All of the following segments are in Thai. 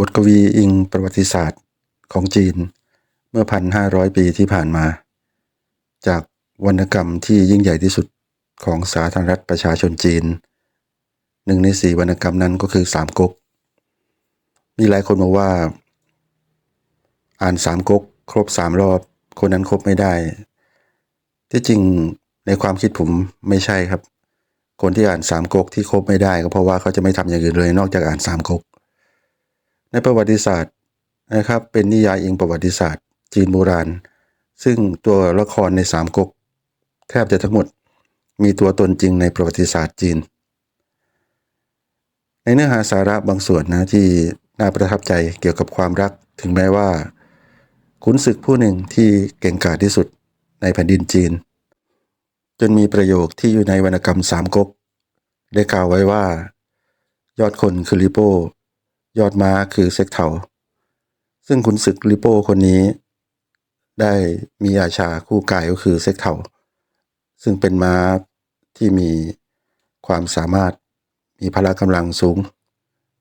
บทกวีอิงประวัติศาสตร์ของจีน เมื่อ 1,500 ปีที่ผ่านมา จากวรรณกรรมที่ยิ่งใหญ่ที่สุดของสาธารณรัฐประชาชนจีน หนึ่งในสี่วรรณกรรมนั้นก็คือสามก๊ก มีหลายคนบอกว่า อ่านสามก๊กครบสามรอบ คนนั้นครบไม่ได้ ที่จริงในความคิดผมไม่ใช่ครับ คนที่อ่านสามก๊กที่ครบไม่ได้ก็เพราะว่าเขาจะไม่ทำอย่างอื่นเลย นอกจากอ่านสามก๊ก ในประวัติศาสตร์นะครับเป็นนิยายอิงประวัติศาสตร์ จีนโบราณ ซึ่งตัวละครในสามก๊กแทบจะทั้งหมดมีตัวตนจริงในประวัติศาสตร์จีน ในเนื้อหาสาระบางส่วนนะที่น่าประทับใจเกี่ยวกับความรัก ถึงแม้ว่า ขุนศึกผู้หนึ่งที่เก่งกาจที่สุดในแผ่นดินจีน จนมีประโยคที่อยู่ในวรรณกรรมสามก๊กได้กล่าวไว้ว่า ยอดคนคือลิโป ยอดม้าคือเซ็กเถาซึ่งขุนศึกลิโป้คนนี้ ได้มีอาชาคู่กายก็คือเซ็กเถาซึ่งเป็นม้าที่มีความสามารถมีพละกำลังสูง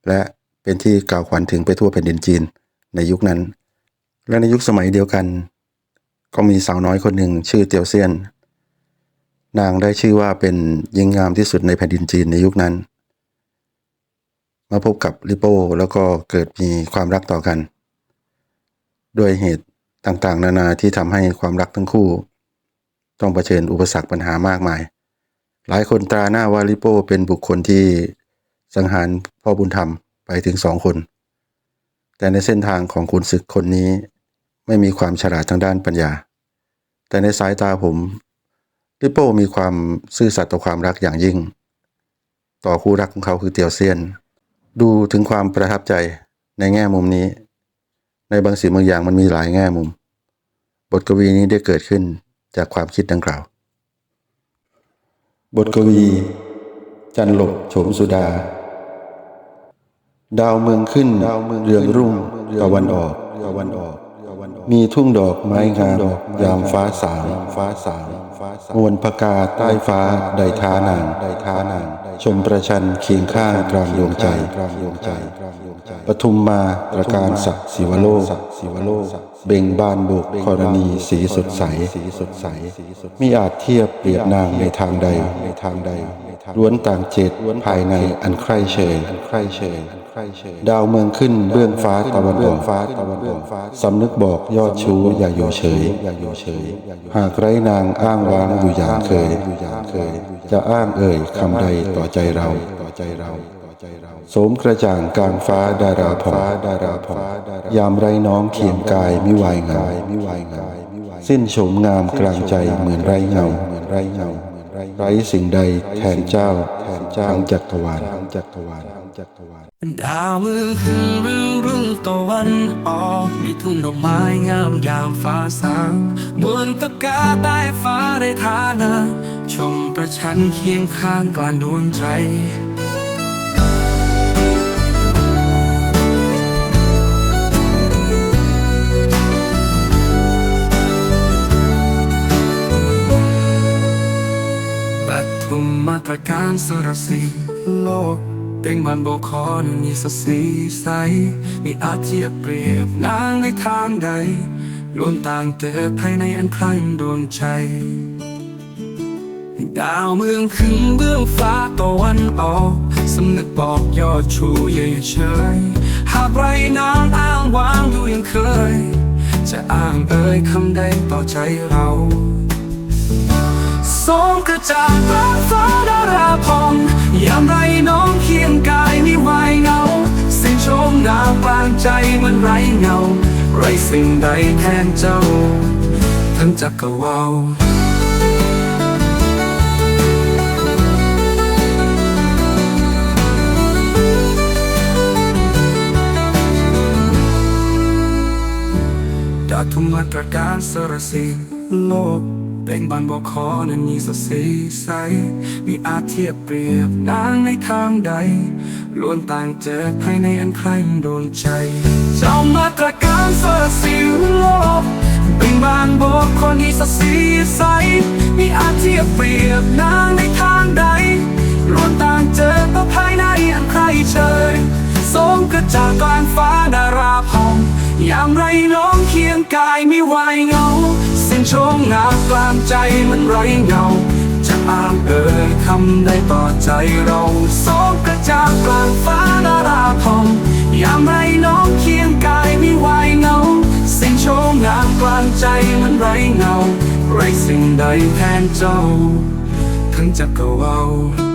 และเป็นที่กล่าวขวัญถึงไปทั่วแผ่นดินจีนในยุคนั้น และในยุคสมัยเดียวกัน ก็มีสาวน้อยคนหนึ่งชื่อเตียวเซียน นางได้ชื่อว่าเป็นหญิงงามที่สุดในแผ่นดินจีนในยุคนั้น มาพบกับลิโป้แล้วก็เกิดมีความรักต่อกัน ด้วยเหตุต่างๆ นานาที่ทำให้ความรักทั้งคู่ ต้องเผชิญอุปสรรคปัญหามากมาย หลายคนตราหน้าว่าลิโป้เป็นบุคคลที่สังหารพ่อบุญธรรมไปถึงสองคน แต่ในเส้นทางของขุนศึกคนนี้ ไม่มีความฉลาดทางด้านปัญญา แต่ในสายตาผมลิโป้มีความซื่อสัตย์ต่อความรักอย่างยิ่ง ต่อคู่รักของเขาคือเตียวเซียน ดูถึงความประทับใจในแง่มุมนี้ ในบางสิ่งบางอย่างมันมีหลายแง่มุม บทกวีนี้ได้เกิดขึ้นจากความคิดดังกล่าว บทกวี จันหลบโฉมสุดา ดาวเมืองขึ้นเรืองรุ่งตะวันออกตะวันออก มีทุ่งดอกไม้งามยามฟ้าสางฟ้าสางมวลพกาใต้ฟ้าใดท้านางใดท้านาง ชมประชันเคียงข้างกลางดวงใจกลางดวงใจ ปทุมมาตระการศักดิ์ศิวโลกศิวโลก เบ่งบานบุกกรณีสีสดใสสีสดใสมีอาจเทียบเปรียบนางในทางใดในทางใดล้วนต่างเจตภายในอันใคร่เชยอันใคร่เชย ดาวเมืองขึ้นเบื้องฟ้าตะวันออกฟ้าตะวันออกสำนึกบอกยอดชูอย่าอยู่เฉยอย่าอยู่เฉย หากไร้นางอ้างว้างอยู่อย่างเคยอยู่อย่างเคย จะอ้างเอ่ยคำใดต่อใจเราต่อใจเราโสมกระจ่างกลางฟ้าดาราพอดาราพอยามไรน้องเขียนกายมิวายเงามิวายเงาสิ้นโฉมงามกลางใจเหมือนไรเงาเหมือนไรเงา ไร้สิ่งใดแทนเจ้าแทนเจ้าจักรวาลจักรวาลจักรวาลดาวมือขึ้นเรื่องรุ่งตะวันออกมีทุ่งดอกไม้งามยามฟ้าสางบนตะกาใต้ฟ้าได้ทานาชมประชันเคียงข้างกลางดวงใจ มาตรการสรสีโลกเต่งมันโบคอนมีสสีใสมีอาเทียบเปรียบนางในทางใดล้วนต่างเติบภายในอันคลั่งดวงใจดาวเมืองขึ้นเบื้องฟ้าตะวันออก สำนึกบอกยอดชูเย่เฉย หากไรนางอ้างว้างอยู่ยังเคย จะอ้างเอ่ยคำใดต่อใจเราสองกระจ่ากลางฟ้าากลางใจเหมันไรเงา ไรสิ่งใดแทนเจ้า ทั้งจักรวาลดาทุมมาตรการสรสีโลก เบ่งบานบอกขอนั้นมีสดใสใสมีอาจเทียบเปรียบนางในทางใดล้วนต่างเจอภายในอันใครโดนใจ เจ้ามาตรการสรสีโลกเบ่งบานบอกคนที่สดใสใสมีอาจเทียบเปรียบนางในทางใดล้วนต่างเจอต่อภายในอันใครเชยสมกระจากกลางฟ้านาราพองยามไรน้องเคียงกายไม่ไหวเงา โชงงามกลางใจมันไรเงา จะอ้างเอ่ยคำได้ต่อใจเราสองกระจากกลางฟ้าดาราพองยามไรน้องเคียงกายไม่ไหวเงา สิ่งโชงงามกลางใจมันไรเงา ไรสิ่งใดแทนเจ้า ทั้งจักรวาล